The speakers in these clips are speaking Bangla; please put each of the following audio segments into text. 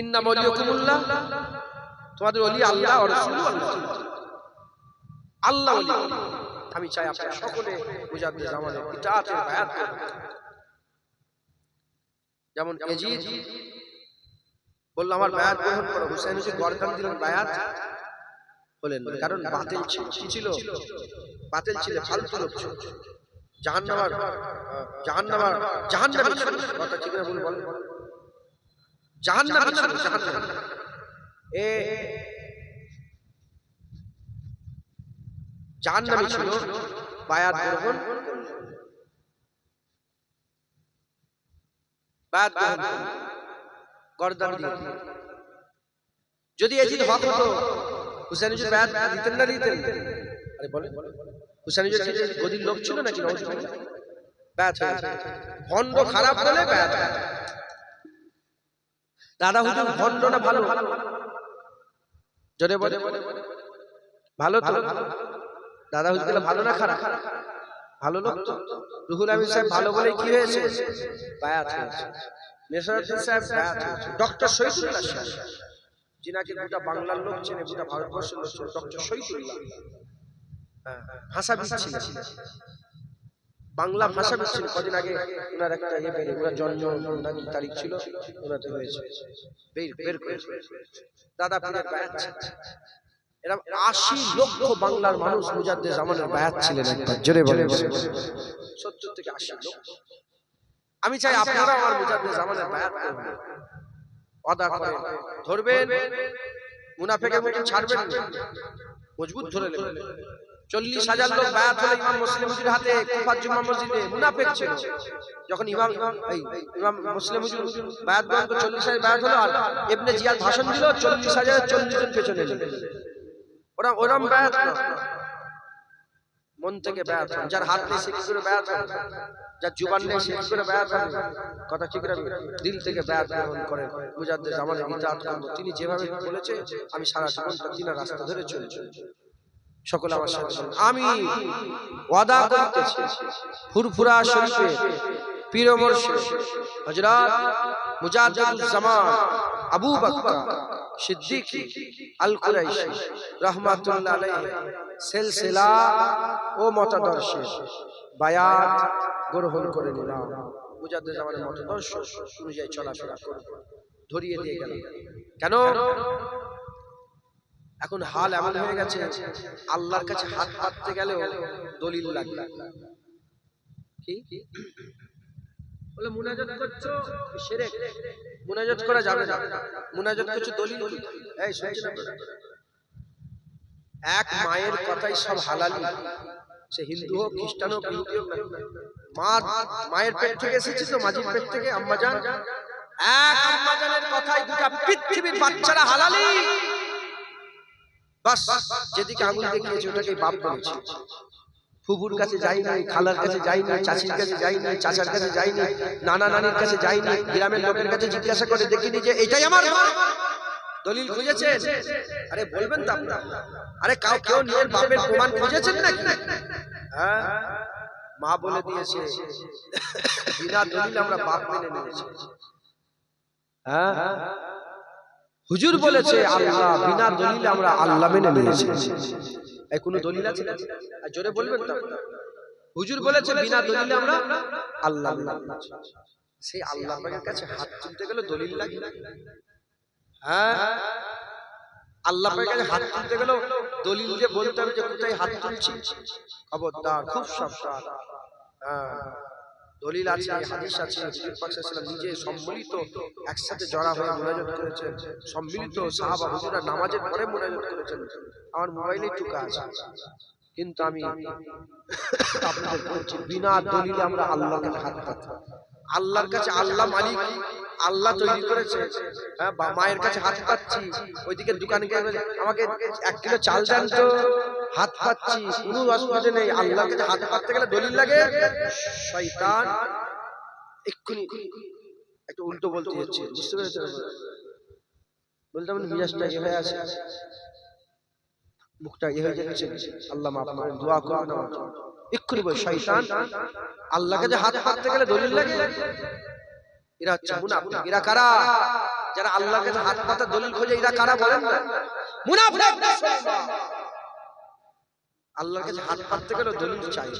ইন্না মলিয়কুমুল্লাহ তোমাদের ওলি আল্লাহ আল্লাহ আমি চাই আপনারা সকলে ইতাআতের বায়াত যেমন বলল, আমার বায়াত গ্রহণ করো। হুসেন গর্দান দিলেন বায়াত হলেন কারণ বাতিল ছিল। বাতিল ছিল, ফালতু লোক ছিল। জাহান্নামার জাহান্নামার কথা ঠিক না, ভুল বলেন। জাহান্নামী ছিল জাহান্নামী এ জাহান্নামী ছিল বায়াত গ্রহণ। বায়াত গ্রহণ গর্দান দিয়ে যদি এজিদ হক হতো হুসেন যদি বায়াত দিতেন না দিতেন? আরে হুসেন যদি গদির লোক ছিল নাকি নওজুবিল্লাহ ভণ্ড খারাপ বলে হয়। দাদা হুজুর ভণ্ড না ভালো। জোরে বলে। ভালো তো? দাদা হুজুর ভালো না খারাপ? ভালো লোক তো? রুহুল আমিন সাহেব ভালো বলে কি হয়েছে? বায়াত হয়েছে। নেশারুদ্দিন সাহেব বায়াত হয়েছে। ডক্টর শহীদুল্লাহ সাহেব। যিনাকে গোটা বাংলার লোক চেনে গোটা ভারতবর্ষের লোক চেনে ডক্টর শহীদুল্লাহ। হ্যাঁ, ভাষা ছিল বাংলা ভাষা ছিল কদিন আগে ওনার একটা ইয়ে বেরিয়ে ওনার জন্ম নাকি তারিখ ছিল ওনাতে হয়েছে। বের বের করেছে। দাদা পীরের বায়াত ছিল। এরকম আশি লক্ষ বাংলার মানুষ মুজাদ্দে জামানের বায়াত ছিলেন একবার জোরে বলে সত্তর থেকে আশি লক্ষ। আমি চাই আপনারা আমার মুজাদ্দে জামানের বায়াত করবেন। অদা করে ধরবেন। মুনাফেকের মতো ছাড়বেন। না। মজবুত ধরে নেবেন। চল্লিশ হাজার লোক বায়াত হলো ইমাম মুসলিম হাতে কুফার জুম্মা মসজিদে মুনাফেক ছিল। যখন ইমাম ইমাম মুসলিম হুজুর বায়াত গ্রহণ করে চল্লিশ হাজার বায়াত হলো আর ইবনে জিয়াদ ভাষণ দিল চল্লিশ হাজার চল্লিশ জন পেছনে ওরা ওরম বায়াত না। মন থেকে বায়াত হন। যার হাত নেই সে কি করে বায়াত হন যার জুবান নেই সে কি করে বায়াত হন কথা ঠিক রাখবেন দিল থেকে বায়াত গ্রহণ করেন মুজাদ্দিদ ইতাআত করুন তিনি যেভাবে বলেছে আমি সারা জীবনটা তিনার রাস্তা ধরে চলেছি। সকলে আমার সাথে। আমি ওয়াদা করিতেছি। ফুরফুরা শরীফে পীর মুর্শিদ হযরত মুজাদ্দিদুজ জামান আবু বকর সিদ্দিক আল কুরাইশি রহমাতুল্লাহ আলাইহি। সিলসিলা ও মতাদর্শে বায়াত গ্রহণ করে নিলাম। মুজাদ্দিদ জামানের মতাদর্শ অনুযায়ী চলাফেরা করব। ধরিয়ে দিয়ে গেল কেন? এখন হাল এমন হয়ে গেছে আল্লাহর কাছে হাত পাততে গেলেও দলিল লাগে কি? বলে মুনাজাত করছ? শিরক মুনাজাত করা যাবে না। মুনাজাত করছ দলিল? এই শুনছি না এক মায়ের কথাই সব হালালি। সে হিন্দু হোক খ্রিস্টান হোক ইহুদি হোক মা মায়ের পেট থেকে এসেছে তো মাঝির পেট থেকে আম্মাজান। এক আম্মাজানের কথাই গোটা পৃথিবীর বাচ্চারা হালালি। বাস, যেদিকে আঙুল দেখিয়েছে ওটাকে বাপ বলেছে। ফুফুর কাছে যাই নাই, খালার কাছে যাই নাই, চাচির কাছে যাই নাই, চাচার কাছে যাই নাই, নানা নানির কাছে যাই নাই, গ্রামের লোকের কাছে জিজ্ঞাসা করে দেখিনি যে এটাই আমার দলিল খুঁজেছেন? আরে বলবেন তো আপনার। আরে কাউ কেউ নিজের বাপের প্রমাণ খুঁজেছেন নাকি? হ্যাঁ? মা বলে দিয়েছে, বিনা দলিল আমরা বাপ মেনে নিয়েছি। হ্যাঁ? হুজুর বলেছে আল্লাহ বিনা দলিলে আমরা আল্লাহ মেনে নিয়েছি। এই কোনো দলিল আছে? আর জোরে বলবেন তো। হুজুর বলেছে বিনা দলিলে আমরা আল্লাহ মেনে নিয়েছি। সেই আল্লাহ পাকের কাছে হাত তুলতে গেলে দলিল লাগে? হ্যাঁ? আল্লাহ পাকের কাছে হাত তুলতে গেলে দলিল দিয়ে বলতে হবে যে কোথায় হাত তুলছি? খবরদার খুব সাবধান। হ্যাঁ। দলিল আছে হাদিস আছে নিজে সম্মিলিত একসাথে জড়া হয়ে মোনাজত করেছেন সম্মিলিত সাহাবা হুজুরা নামাজের পরে মোনাজত করেছেন। আমার মোবাইলে টুকা আছে। কিন্তু আমি আপনাদের বলছি বিনা দলিলে আমরা আল্লাহকে হাত পাতি আল্লাহর কাছে আল্লাহ মালিক আল্লাহ তৈরি করেছে। হ্যাঁ বা মায়ের কাছে হাত পাচ্ছি ওইদিকে দোকানে গিয়ে আমাকে এক কিলো চাল দেন তো হাত পাচ্ছি কোনো অসুবিধা নেই আল্লাহর কাছে হাত পাততে গেলে দলিল লাগে। শয়তান এক্ষুনি একটু উল্টো বলতে হচ্ছে বুঝতে পেরেছেন বলতে মানে মিজাজটা এ হয়ে আছে। মুখটা এ হয়ে যাচ্ছে। আল্লাহ মাফ করেন দোয়া আমার জন্য। এক্ষুনি বল শয়তান। আল্লাহকে যে হাত পাততে গেলে দলিল লাগে? এরা হচ্ছে মুনাফিক। এরা কারা? যারা আল্লাহর কাছে হাত পাতা দলিল খোঁজে এরা কারা বলেন না? মুনাফিক আল্লাহর কাছে হাত পাততে গেলে দলিল চাই।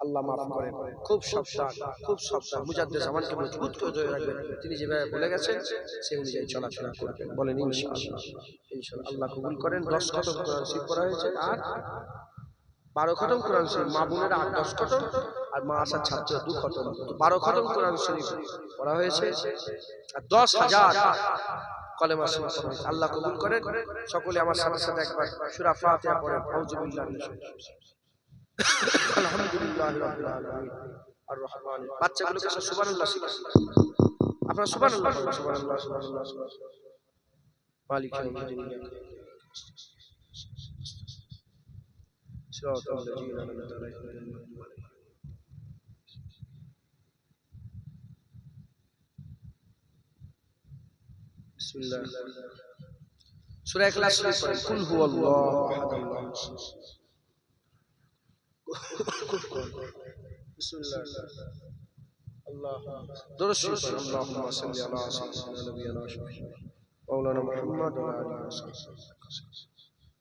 আল্লাহ মাফ করেন। খুব সাবধান খুব সাবধান। মুজাদ্দেদ জামানকে মজবুত করে ধরে রাখবেন। তিনি যেভাবে বলে গেছেন সেই অনুযায়ী চলাফেরা করবেন। বলেন ইনশাআল্লাহ। ইনশাআল্লাহ। আল্লাহ কবুল করেন। দশ খতম করা হয়েছে। আর বারো খতম কোরআন শরীফ, মা বোনেরা আট, দশ খতম আর মা আসার ছাত্র দু খতম। বারো খতম কোরআন শরীফ পড়া হয়েছে। আর দশ হাজার কলেমা শরীফ। আল্লাহ কবুল করেন। সকলে আমার সাথে সাথে একবার সুরা ফাতিহা পড়েন। আউযুবিল্লাহি আলহামদুলিল্লাহ আর রহমান বাচ্চাগুলোকে সব সুবহানাল্লাহ শিখান। আপনারা সুবহানাল্লাহ সুবহানাল্লাহ সুবহানাল্লাহ। মালিক ইয়াউমিদ্দিন। صراط الذين أنعمت عليهم غير المغضوب عليهم بسم الله সূরা ইখলাস শরীফ পড়েন কুল হুয়াল্লাহু আহাদ আল্লাহু بسم الله الله درس شريف পড়েন اللهم صل على سيدنا نبينا مولانا محمد وعلى آله وصحبه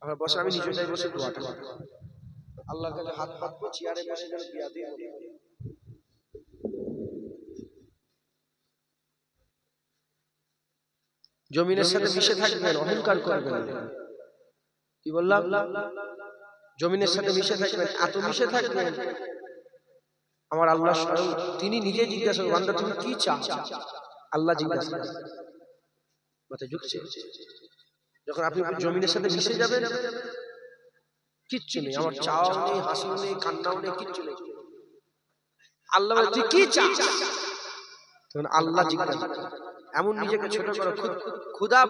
আমরা বসে আমি নিজেটাই বসে দোয়াটা করি আল্লাহর কাছে হাত পাতবো চেয়ারে বসে যেন বিয়া দিয়ে মনে করি। জমিনের সাথে মিশে থাকবেন অহংকার করবেন। কি বললাম? জমিনের সাথে মিশে থাকবেন এত মিশে থাকবেন। আমার আল্লাহ স্বয়ং তিনি নিজে জিজ্ঞাসা বান্দা তুমি কি চাও? আল্লাহ জিজ্ঞাসা। মাথায় ঝুঁকছে যখন আপনি জমিনের সাথে মিশে যাবেন কিচ্ছু নেই। আমার চাও নেই হাসিও নেই কান্নাও নেই কিচ্ছু নেই। আল্লাহ তুই কি চাস? তখন আল্লাহ জিজ্ঞাসা এমন নিজেকে ছোট করো খুদা